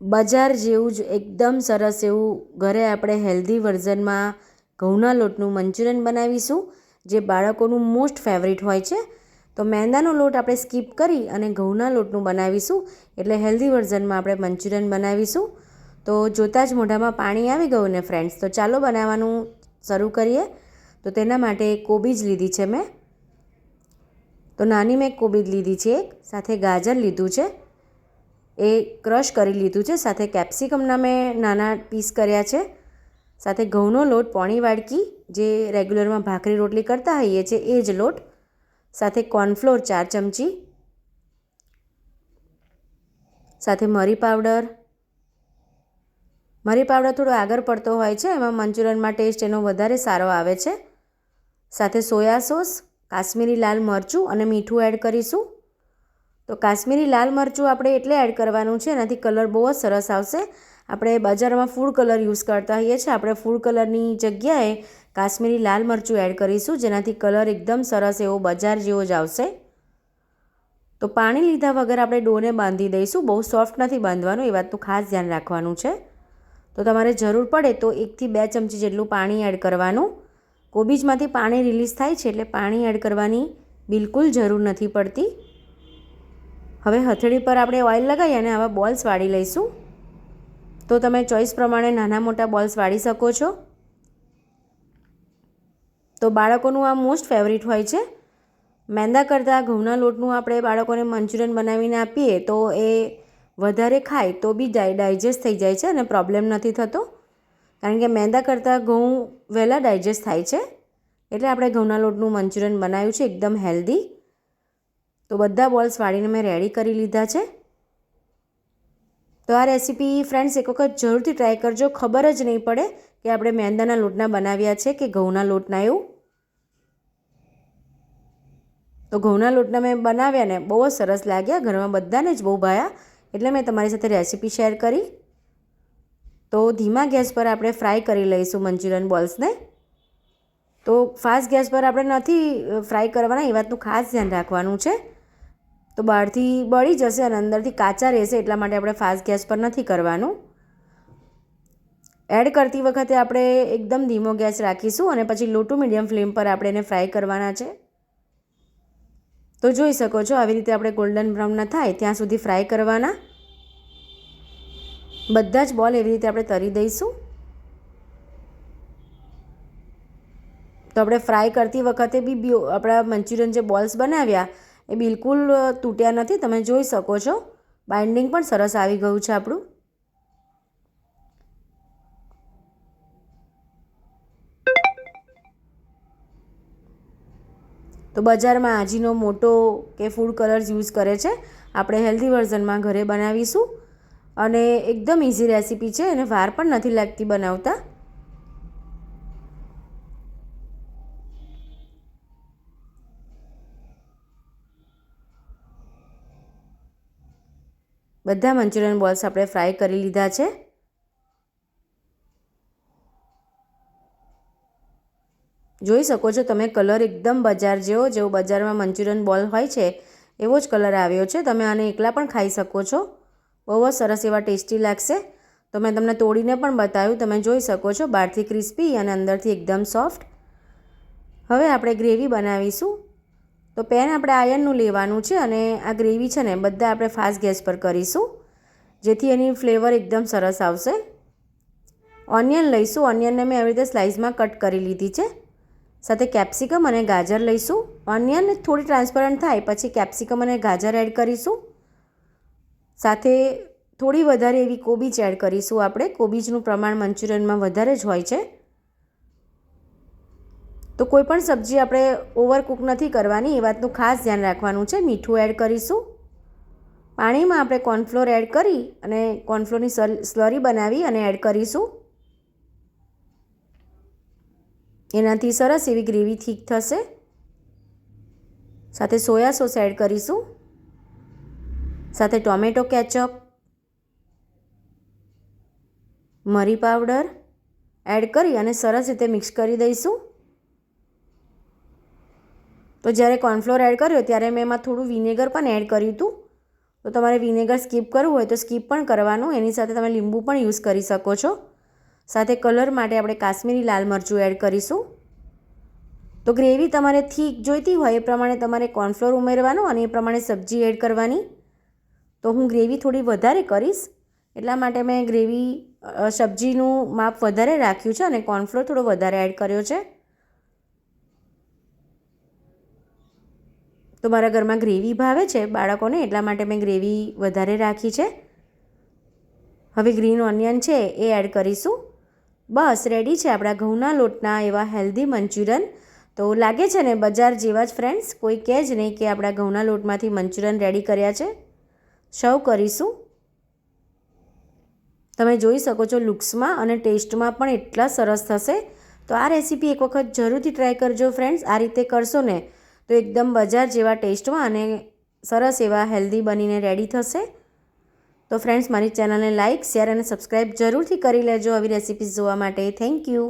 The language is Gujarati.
બજાર જેવું જ એકદમ સરસ એવું ઘરે આપણે હેલ્ધી વર્ઝનમાં ઘઉંના લોટનું મંચુરિયન બનાવીશું, જે બાળકોનું મોસ્ટ ફેવરિટ હોય છે. તો મેંદાનો લોટ આપણે સ્કીપ કરી અને ઘઉંના લોટનું બનાવીશું, એટલે હેલ્ધી વર્ઝનમાં આપણે મંચુરિયન બનાવીશું. તો જોતાં જ મોઢામાં પાણી આવી ગયું ને ફ્રેન્ડ્સ તો ચાલો બનાવવાનું શરૂ કરીએ. તો તેના માટે કોબીજ લીધી છે મેં. તો નાની મેં કોબીજ લીધી છે એક, સાથે ગાજર લીધું છે. એ ક્રશ કરી લીધું છે. સાથે કેપ્સિકમના મેં નાના પીસ કર્યા છે. સાથે ઘઉંનો લોટ પોણી વાડકી, જે રેગ્યુલરમાં ભાખરી રોટલી કરતા હોઈએ છીએ, એ જ લોટ. સાથે કોર્નફ્લોર ચાર ચમચી. સાથે મરી પાવડર. મરી પાવડર થોડો આગળ પડતો હોય છે, એમાં મંચુરિયનમાં ટેસ્ટ એનો વધારે સારો આવે છે. સાથે સોયા સોસ, કાશ્મીરી લાલ મરચું અને મીઠું એડ કરીશું. તો કાશ્મીરી લાલ મરચું આપણે એટલે એડ કરવાનું છે, એનાથી કલર બહુ જ સરસ આવશે. આપણે બજારમાં ફૂડ કલર યુઝ કરતા હોઈએ છીએ. આપણે ફૂડ કલરની જગ્યાએ કાશ્મીરી લાલ મરચું એડ કરીશું, જેનાથી કલર એકદમ સરસ એવો બજાર જેવો જ આવશે. તો પાણી લીધા વગર આપણે ડોને બાંધી દઈશું. બહુ સોફ્ટ નથી બાંધવાનું, એ વાતનું ખાસ ધ્યાન રાખવાનું છે. તો તમારે જરૂર પડે તો એકથી બે ચમચી જેટલું પાણી એડ કરવાનું. કોબીજમાંથી પાણી રિલીઝ થાય છે એટલે પાણી એડ કરવાની બિલકુલ જરૂર નથી પડતી. હવે હથેળી પર આપણે ઓઇલ લગાવી અને આવા બોલ્સ વાળી લઈશું. તો તમે ચોઈસ પ્રમાણે નાના મોટા બોલ્સ વાળી શકો છો. તો બાળકોનું આ મોસ્ટ ફેવરિટ હોય છે. મેંદા કરતાં ઘઉંના લોટનું આપણે બાળકોને મંચુરિયન બનાવીને આપીએ તો એ વધારે ખાય તો બી ડાયજેસ્ટ થઈ જાય છે અને પ્રોબ્લેમ નથી થતો. કારણ કે મેંદા કરતાં ઘઉં વહેલા ડાયજેસ્ટ થાય છે. એટલે આપણે ઘઉંના લોટનું મંચુરિયન બનાવ્યું છે એકદમ હેલ્ધી તો બધા બોલ્સ વાળીને મેં રેડી કરી લીધા છે. તો આ રેસીપી ફ્રેન્ડ્સ એક વખત જરૂરથી ટ્રાય કરજો. ખબર જ નહીં પડે કે આપણે મેંદાના લોટના બનાવ્યા છે કે ઘઉંના લોટના એવું. તો ઘઉંના લોટના મેં બનાવ્યા ને બહુ જ સરસ લાગ્યા. ઘરમાં બધાને જ બહુ ભાયા. એટલે મેં તમારી સાથે રેસીપી શેર કરી. તો ધીમા ગેસ પર આપણે ફ્રાય કરી લઈશું મંચુરિયન બોલ્સને. તો ફાસ્ટ ગેસ પર આપણે નથી ફ્રાય કરવાના. એ વાતનું ખાસ ધ્યાન રાખવાનું છે. તો બહારથી બળી જશે અને અંદરથી કાચા રહેશે એટલા માટે આપણે ફાસ્ટ ગેસ પર નથી કરવાનું. એડ કરતી વખતે આપણે એકદમ ધીમો ગેસ રાખીશું અને પછી લો ટુ મીડિયમ ફ્લેમ પર આપણે એને ફ્રાય કરવાના છે. તો જોઈ શકો છો આવી રીતે આપણે ગોલ્ડન બ્રાઉન ન થાય ત્યાં સુધી ફ્રાય કરવાના. બધા જ બોલ એવી રીતે આપણે તરી દઈશું. તો આપણે ફ્રાય કરતી વખતે બી આપણા મંચુરિયન જે બોલ્સ બનાવ્યા એ બિલકુલ તૂટ્યા નથી. તમે જોઈ શકો છો. બાઇન્ડિંગ પણ સરસ આવી ગયું છે આપણું. તો બજારમાં આજીનો મોટો કે ફૂડ કલર્સ યુઝ કરે છે. આપણે હેલ્ધી વર્ઝનમાં ઘરે બનાવીશું. અને એકદમ ઇઝી રેસીપી છે. અને વાર પણ નથી લાગતી બનાવતા. બધા મંચુરિયન બોલ્સ આપણે ફ્રાય કરી લીધા છે. જોઈ શકો છો તમે કલર એકદમ બજાર જેવો જેવો બજારમાં મંચુરિયન બોલ હોય છે, એવો જ કલર આવ્યો છે. તમે આને એકલા પણ ખાઈ શકો છો. બહુ જ સરસ એવા ટેસ્ટી લાગશે. તો મેં તમને તોડીને પણ બતાવ્યું. તમે જોઈ શકો છો બહારથી ક્રિસ્પી અને અંદરથી એકદમ સોફ્ટ. હવે આપણે ગ્રેવી બનાવીશું. તો પેન આપણે આયનનું લેવાનું છે અને આ ગ્રેવી છે ને બધા આપણે ફાસ્ટ ગેસ પર કરીશું. જેથી એની ફ્લેવર એકદમ સરસ આવશે. ઓનિયન લઈશું. ઓનિયનને મેં આવી રીતે સ્લાઇસમાં કટ કરી લીધી છે. સાથે કેપ્સિકમ અને ગાજર લઈશું. ઓનિયન થોડી ટ્રાન્સપરન્ટ થાય, પછી કેપ્સિકમ અને ગાજર એડ કરીશું. સાથે થોડી વધારે એવી કોબીજ એડ કરીશું આપણે. કોબીજનું પ્રમાણ મંચુરિયનમાં વધારે જ હોય છે. તો કોઈ પણ સબ્જી આપણે ઓવરકુક નથી કરવાની, એ વાતનું ખાસ ધ્યાન રાખવાનું છે. મીઠું એડ કરીશું. પાણીમાં આપણે કોર્નફ્લોર એડ કરી અને કોર્નફ્લોરની સ્લરી બનાવી અને એડ કરીશું. એનાથી સરસ એવી ગ્રેવી થીક થશે. સાથે સોયા સોસ એડ કરીશું. સાથે ટોમેટો કેચઅપ. મરી પાવડર એડ કરી અને સરસ રીતે મિક્સ કરી દઈશું. તો જ્યારે કોર્નફ્લોર એડ કર્યો ત્યારે મેં એમાં થોડું વિનેગર પણ એડ કર્યું હતું. તો તમારે વિનેગર સ્કીપ કરવું હોય તો સ્કીપ પણ કરવાનું. એની સાથે તમે લીંબુ પણ યુઝ કરી શકો છો. સાથે કલર માટે આપણે કાશ્મીરી લાલ મરચું એડ કરીશું. તો ગ્રેવી તમારે થીક જોઈતી હોય એ પ્રમાણે તમારે કોર્નફ્લોર ઉમેરવાનું અને એ પ્રમાણે સબ્જી એડ કરવાની. તો હું ગ્રેવી થોડી વધારે કરીશ. એટલા માટે મેં ગ્રેવી સબ્જીનું માપ વધારે રાખ્યું છે અને કોર્નફ્લોર થોડો વધારે એડ કર્યો છે. તો મારા ઘરમાં ગ્રેવી ભાવે છે? બાળકોને? એટલા માટે મેં ગ્રેવી વધારે રાખી છે. હવે ગ્રીન ઓનિયન છે, એ એડ કરીશું. બસ રેડી છે આપણા ઘઉંના લોટના એવા હેલ્ધી મંચુરિયન. તો લાગે છે ને બજાર જેવા જ ફ્રેન્ડ્સ કોઈ કહે જ નહીં કે આપણા ઘઉંના લોટમાંથી મંચુરિયન રેડી કર્યા છે. સર્વ કરીશું. તમે જોઈ શકો છો લુક્સમાં અને ટેસ્ટમાં પણ એટલા સરસ થશે. તો આ રેસીપી એક વખત જરૂરથી ટ્રાય કરજો ફ્રેન્ડ્સ આ રીતે કરશો ને તો એકદમ બજાર જેવા ટેસ્ટમાં અને સરસ એવા હેલ્ધી બનીને રેડી થશે. તો ફ્રેન્ડ્સ મારી ચેનલને લાઇક શેર અને સબસ્ક્રાઈબ જરૂરથી કરી લેજો. આવી રેસિપીઝ જોવા માટે. Thank you